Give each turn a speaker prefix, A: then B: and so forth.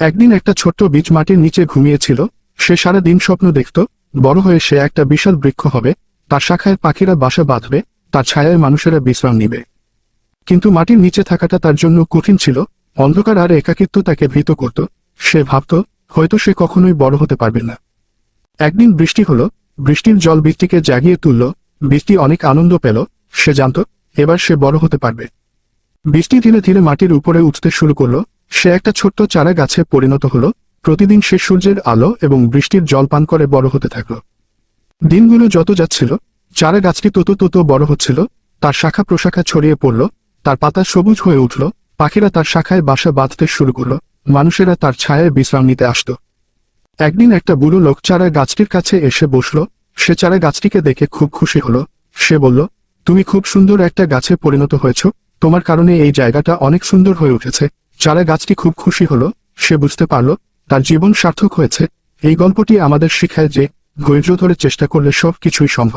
A: একদিন একটা ছোট্ট বীজ মাটির নিচে ঘুমিয়েছিল, সে সারা দিন স্বপ্ন দেখত, বড় হয়ে সে একটা বিশাল বৃক্ষ হবে, তার শাখায় পাখিরা বাসা বাঁধবে, তার ছায়ায় মানুষেরা বিশ্রাম নিবে। কিন্তু মাটির নিচে থাকাটা তার জন্য কঠিন ছিল, অন্ধকার আর একাকিত্ব তাকে ভীত করত, সে ভাবত, হয়তো সে কখনোই বড় হতে পারবে না। একদিন বৃষ্টি হলো, বৃষ্টির জল বৃষ্টিকে জাগিয়ে তুলল বৃষ্টি অনেক আনন্দ পেল, সে জানত, এবার সে বড় হতে পারবে। বৃষ্টি ধীরে ধীরে মাটির উপরে উঠতে শুরু করল সে একটা ছোট্ট চারা গাছে পরিণত হল, প্রতিদিন সে সূর্যের আলো এবং বৃষ্টির জল পান করে বড় হতে থাকল। দিনগুলো যত যাচ্ছিল, চারা গাছটি তত তত বড় হচ্ছিল, তার শাখা প্রশাখা ছড়িয়ে পড়ল, তার পাতা সবুজ হয়ে উঠল, পাখিরা তার শাখায় বাসা বাঁধতে শুরু করল, মানুষেরা তার ছায়ায় বিশ্রাম নিতে আসতো। একদিন একটা বুড়ো লোক চারা গাছটির কাছে এসে বসল, সে চারা গাছটিকে দেখে খুব খুশি হলো, সে বলল, তুমি খুব সুন্দর একটা গাছে পরিণত হয়েছ, তোমার কারণে এই জায়গাটা অনেক সুন্দর হয়ে উঠেছে চারা গাছটি খুব খুশি হল, সে বুঝতে পারল, তার জীবন সার্থক হয়েছে। এই গল্পটি আমাদের শিখায় যে ধৈর্য ধরে চেষ্টা করলে সব কিছুই সম্ভব।